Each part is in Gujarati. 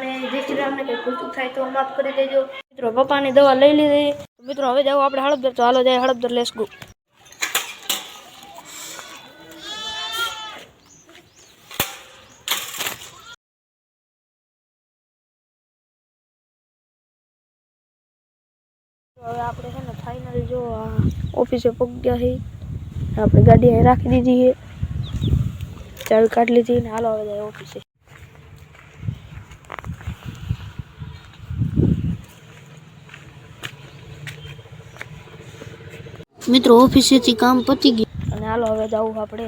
ને જે જો મને કે ખુતુ થાઈ તો માફ કરી દેજો મિત્રો પપ્પાને દવા લઈ લીધી તો મિત્રો હવે જાવ આપણે હળદર તો હાલો જઈએ હળદર લેટ્સ ગો હવે આપણે હે ને ફાઇનલી જો ઓફિસે પહોંચ ગયા છીએ આપણે ગાડી અહીં રાખી દીધી છે ચાલ કાટલી દીને હાલો હવે જઈએ ઓફિસે મિત્રો ઓફિસેથી કામ પતી ગયું અને હાલો હવે જવું આપણે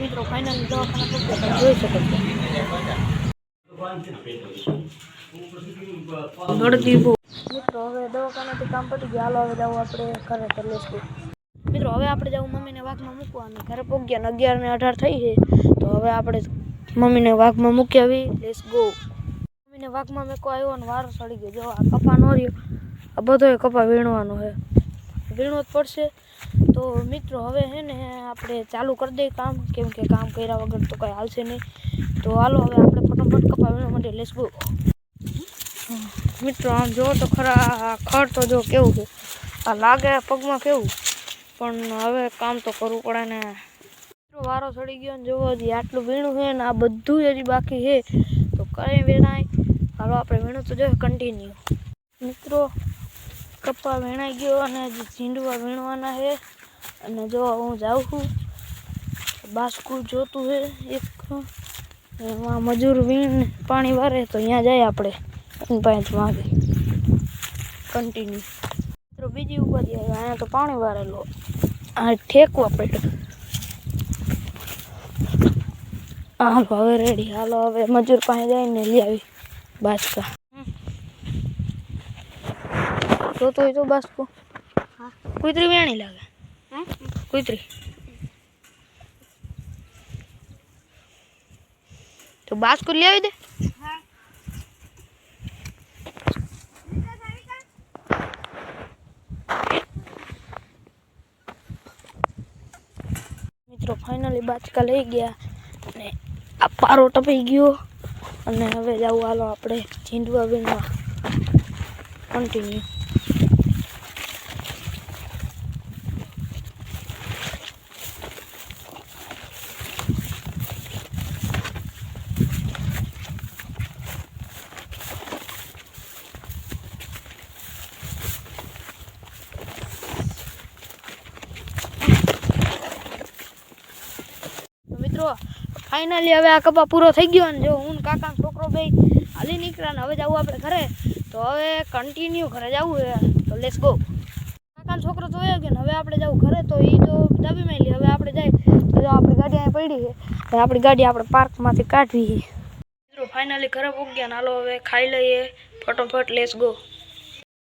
મિત્રો ફાઇનલ દવાખાના જોઈ શકો છો મિત્રો હવે દવાખાનાથી કામ પતી ગયું હાલો હવે જવું આપણે ઘરે કરી મિત્રો હવે આપણે જવું મમ્મીને વાઘમાં મૂકવા ઘરે પહોંચ્યા ને અગિયાર ને અઢાર થઈ છે તો હવે આપણે મમ્મીને વાઘમાં મૂકી આવી લેસ ગો મમ્મીને વાઘમાં મેં આવ્યો ને વારો સડી ગયો જો આ કપા નો રહ્યો આ બધો કપા વીણવાનો છે ભીણો જ પડશે તો મિત્રો હવે હે ને આપણે ચાલુ કરી દઈએ કામ કેમ કે કામ કર્યા વગર તો કંઈ હાલશે નહીં તો હાલો હવે આપણે ફટાફટ કપા વીણવા માટે લેસ ગો મિત્રો આમ જો તો ખરા ખર તો જો કેવું છે આ લાગે પગમાં કેવું પણ હવે કામ તો કરવું પડે ને મિત્રો વારો ચડી ગયો ને જોવો હજી આટલું ભીણું છે ને આ બધું હજી બાકી છે તો કઈ વેણાય હાલો આપણે વીણું તો જોઈએ કન્ટિન્યુ મિત્રો કોપા વેણા ગયો અને જીંડવા વીણવાના છે અને જો હું જાવું બાસકુ જોતું છે એક એવા મજૂર વીણ પાણી વારે તો અહીં જાય આપણે 1:30 કન્ટીન્યુ મિત્રો બીજી ઉપર જાય તો પાણી વારે લો આ ઠેકવા પડ આ ભવ રેડી હાલો હવે મજૂર પાસે જઈને લાવી બાસકા તો તો એ તો બસ કો આ કુતરી વેણી લાગે હે કુતરી તો બાસ કો લે આવી દે હા મિત્રો ફાઇનલી બાતકા લઈ ગયા અને આ પારો ટપઈ ગયો અને હવે જાવ હાલો આપણે ઝીંડવા વેમાં કન્ટિન્યુ ફાઇનલી હવે આ કપા પૂરો થઈ ગયો ને જો હું કાકા છોકરો બે હાલી નીકળ્યા ને હવે જવું આપણે ઘરે તો હવે કન્ટિન્યુ ઘરે જવું છે તો લેટ્સ ગો કાકાનો છોકરો તો ગયો ને હવે આપણે જવું ઘરે તો એ તો દબી મેલી હવે આપણે જાય તો જો આપણી ગાડી અહીં પડી છે આપણી ગાડી આપણે પાર્કમાંથી કાઢવી મિત્રો ફાઇનલી ઘરે પહોંચ્યા ને હાલો હવે ખાઈ લઈએ ફટોફટ લેટ્સ ગો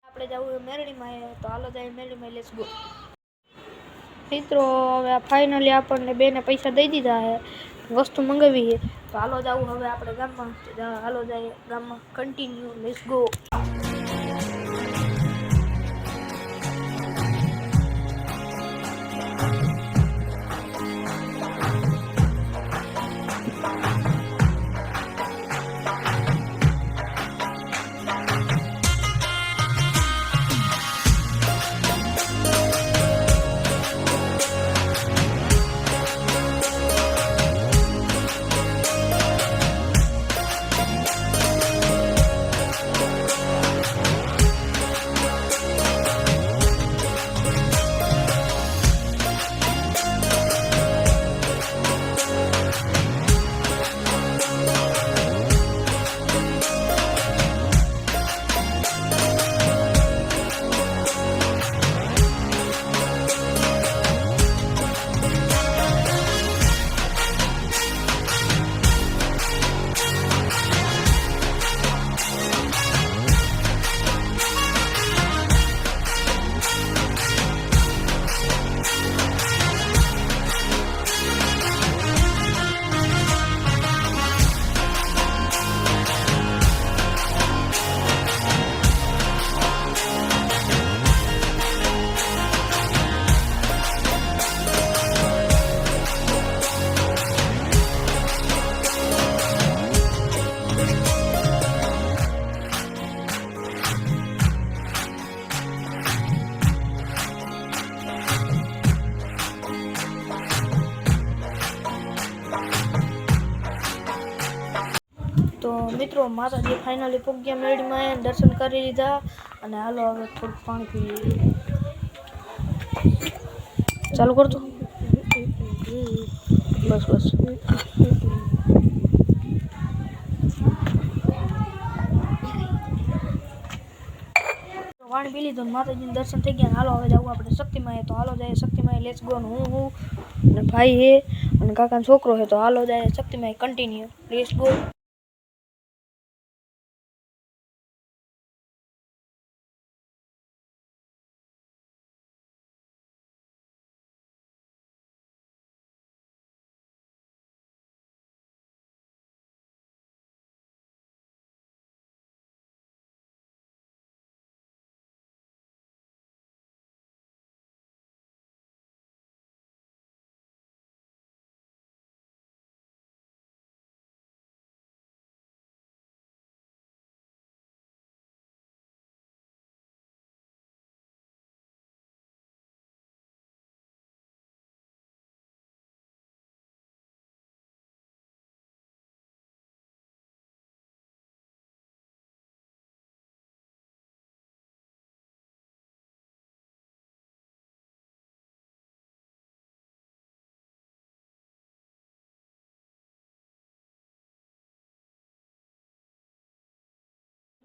આપણે જવું છે મેરડીમાં તો હાલો જાય મેરડીમાં લેટ્સ ગો મિત્રો હવે ફાઇનલી આપણને બેને પૈસા દઈ દીધા છે વસ્તુ મંગાવી છે તો હાલો જવું હવે આપણે ગામમાં હાલો જઈએ ગામમાં કન્ટિન્યુ લેટ્સ ગો મિત્રો માતાજી ફાઇનલી પોગ ગયા મેડી માયા ને દર્શન કરી લીધા અને હાલો હવે થોડું પાણી પી ચાલુ કરતો બસ બસ તો પાણી પી લીધું માતાજી ને દર્શન થઈ ગયા અને હાલો હવે જાવ આપણે શક્તિ માયા તો હાલો જઈએ શક્તિ માયા લેટ્સ ગો હું હું અને ભાઈ છે અને કાકાનો છોકરો છે તો હાલો જઈએ શક્તિ માયા કન્ટિન્યુઅર લેટ્સ ગો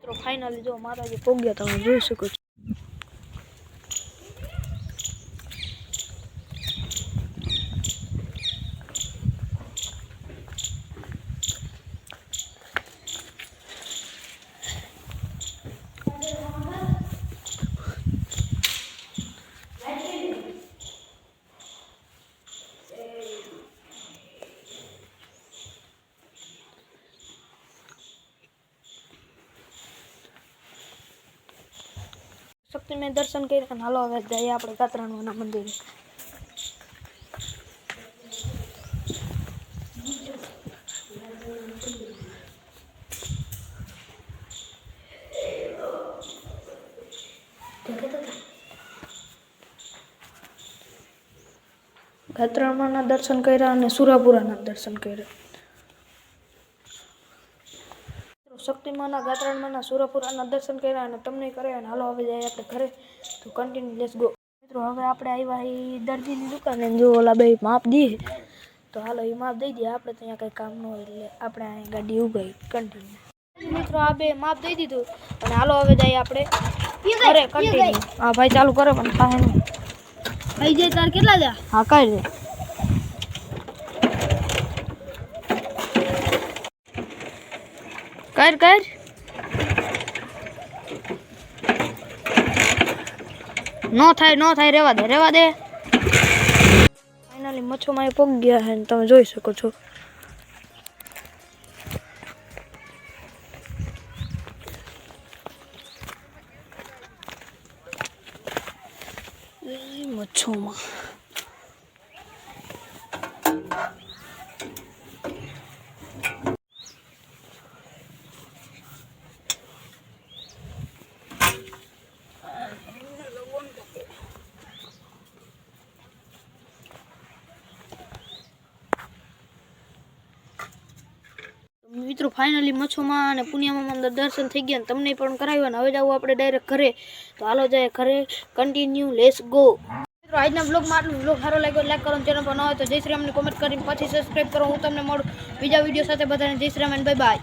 મિત્રો ફાઇનલી જો મારા જે પોગ્યો તમે જોઈ શકો છો તો મેં દર્શન કર્યા હાલો હવે જઈએ આપણે કાતરાણવાના મંદિરે ગત્રણમાંના દર્શન કર્યા અને સુરાપુરાના દર્શન કર્યા નવરાત્રિમાંના ગાત્રણમાંના સુરપુરાના દર્શન કર્યા અને તમને કર્યા અને હાલો હવે જાય આપણે ઘરે તો કન્ટિન્યુ લેસ ગો મિત્રો હવે આપણે આવ્યા એ દર્દીની દુકાને જો ઓલા ભાઈ માપ દઈએ તો હાલો એ માપ દઈ દઈએ આપણે ત્યાં કંઈ કામ ન હોય એટલે આપણે અહીં ગાડી ઉભાઈ કન્ટિન્યુ મિત્રો આ બે માપ દઈ દીધું અને હાલો હવે જાય આપણે ઘરે કન્ટિન્યુ હા ભાઈ ચાલુ કરે પણ થાય નહીં ભાઈ જાય તાર કેટલા જા હા કઈ જાય કર કર નો થાય નો થાય રેવા દે રેવા દે ફાઇનલી મચ્છો મારી પોગ ગયા છે તમે જોઈ શકો છો મચ્છોમાં મિત્રો ફાઇનલી મચ્છોમાં અને પુણ્યામાં દર્શન થઈ ગયા તમને પણ કરાવ્યો અને હવે જવું આપણે ડાયરેક્ટ ઘરે તો હાલો જાય ઘરે કન્ટિન્યુ લેસ ગો મિત્રો આજના બ્લોગમાં આટલું બ્લોગ સારો લાગ્યો લાઈક કરો ચેનલ પર ન હોય તો જય શ્રી અમને કોમેન્ટ કરીને પછી સબસ્ક્રાઈબ કરો હું તમને મળું બીજા વિડીયો સાથે બધાને જય શ્રી રામ બાય બાય